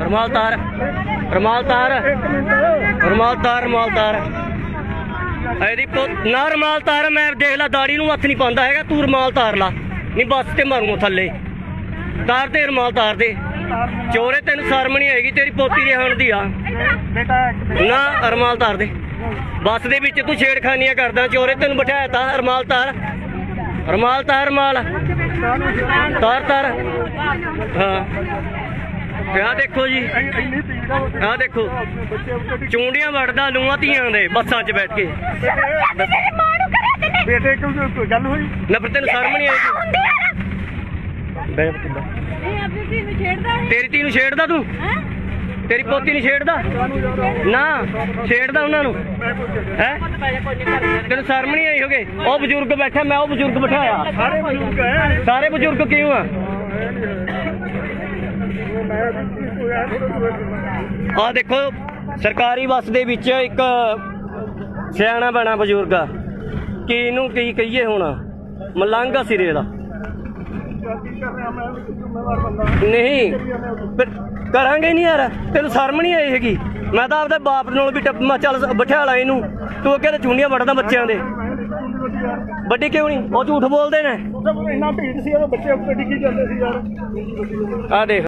ਰਮਾਲ ਤਾਰ। ਰਮਾਲ ਤਾਰ। ਰਮਾਲ ਤਾਰ ਰਮਾਲ ਤਾਰ। ਇਹਦੀ ਨਾ ਰਮਾਲ ਤਾਰ, ਮੈਂ ਦੇਖ ਲਾ, ਦਾੜੀ ਨੂੰ ਹੱਥ ਨਹੀਂ ਪਾਉਂਦਾ ਹੈਗਾ। ਤੂੰ ਰਮਾਲ ਤਾਰ ਲਾ। ਨਹੀਂ, ਬੱਸ ਤੇ ਮਾਰੂ ਥੱਲੇ। ਤਾਰ ਤੇ ਰਮਾਲ ਤਾਰ ਦੇ। ਚੋਰੇ ਤੈਨੂੰ ਸ਼ਰਮ ਨਹੀਂ ਆਏਗੀ, ਤੇਰੀ ਪੋਤੀ ਦੇ ਹਣ ਦੀ ਆ। ਨਾ, ਰਮਾਲ ਤਾਰ ਦੇ। ਬੱਸ ਦੇ ਵਿੱਚ ਤੂੰ ਛੇੜਖਾਨੀਆਂ ਕਰਦਾ, ਚੋਰੇ ਤੈਨੂੰ ਬਿਠਾਇਆ ਤਾ। ਰਮਾਲ ਤਾਰ। ਰਮਾਲ ਤਾਰ ਰਮਾਲ। ਤਾਰ ਤਾਰ। ਹਾਂ। ਆਹ ਦੇਖੋ ਜੀ। ਇੰਨੀ ਪੀੜ ਆ ਆਹ ਦੇਖੋ। ਚੂੰਡੀਆਂ ਵੜਦਾ ਲੂਆਂ ਧੀਆਂ ਦੇ ਬੱਸਾਂ 'ਚ ਬੈਠ ਕੇ। ਬੇਟੇ ਕਿਉਂ ਗੱਲ ਹੋਈ? ਨਾ ਫਿਰ ਤੈਨੂੰ ਸ਼ਰਮ ਨਹੀਂ ਆਏਗੀ ਬੈ ਕਿੱਦਾਂ ਇਹ ਆਪਣੀ ਧੀ ਨੂੰ ਛੇੜਦਾ ਹੈ ਤੇਰੀ ਧੀ ਨੂੰ ਛੇੜਦਾ ਤੂੰ? ਹੈਂ? ਤੇਰੀ ਪੋਤੀ ਨੂੰ ਛੇੜਦਾ? ਨਾ ਛੇੜਦਾ ਉਹਨਾਂ ਨੂੰ। ਹੈ? ਤੈਨੂੰ ਸ਼ਰਮ ਨਹੀਂ ਆਈ ਹੋਗੇ? ਉਹ ਬਜ਼ੁਰਗ ਬੈਠਾ ਮੈਂ ਉਹ ਬਜ਼ੁਰਗ ਬਿਠਾਇਆ। ਸਾਰੇ ਬਜ਼ੁਰਗ ਹੈ ਸਾਰੇ ਬਜ਼ੁਰਗ ਕਿਉਂ ਆ। ਆ ਦੇਖੋ ਸਰਕਾਰੀ ਬੱਸ ਦੇ ਵਿੱਚ ਇੱਕ ਸਿਆਣਾ ਬਣਾ ਬਜ਼ੁਰਗ ਆ। ਕੀ ਇਹਨੂੰ ਕੀ ਕਹੀਏ ਹੁਣ? ਮਲੰਗਾ ਸਿਰੇ ਦਾ। ਨਹੀਂ ਫਿਰ ਕਰਾਂਗੇ ਨਹੀਂ ਯਾਰ। ਤੈਨੂੰ ਸ਼ਰਮ ਨਹੀਂ ਆਈ ਹੈਗੀ? ਮੈਂ ਤਾਂ ਆਪਦੇ ਬਾਪ ਨਾਲ ਵੀ ਟੱਪ- ਮੈਂ ਚੱਲ ਬਿਠਾ ਲਾ ਇਹਨੂੰ। ਤੂੰ ਅੱਗੇ ਤੇ ਚੁੰਡੀਆਂ ਵੜਦਾ ਬੱਚਿਆਂ ਦੇ। ਵੱਡੀ ਕਿਉਂ ਨਹੀਂ ਉਹ ਝੂਠ ਬੋਲਦੇ ਨੇ। ਇੰਨਾ ਭੀੜ ਸੀ ਉਹ ਬੱਚੇ ਉੱਤੇ ਡਿੱਗੀ ਜਾਂਦੇ ਸੀ ਯਾਰ। ਆ ਦੇਖ।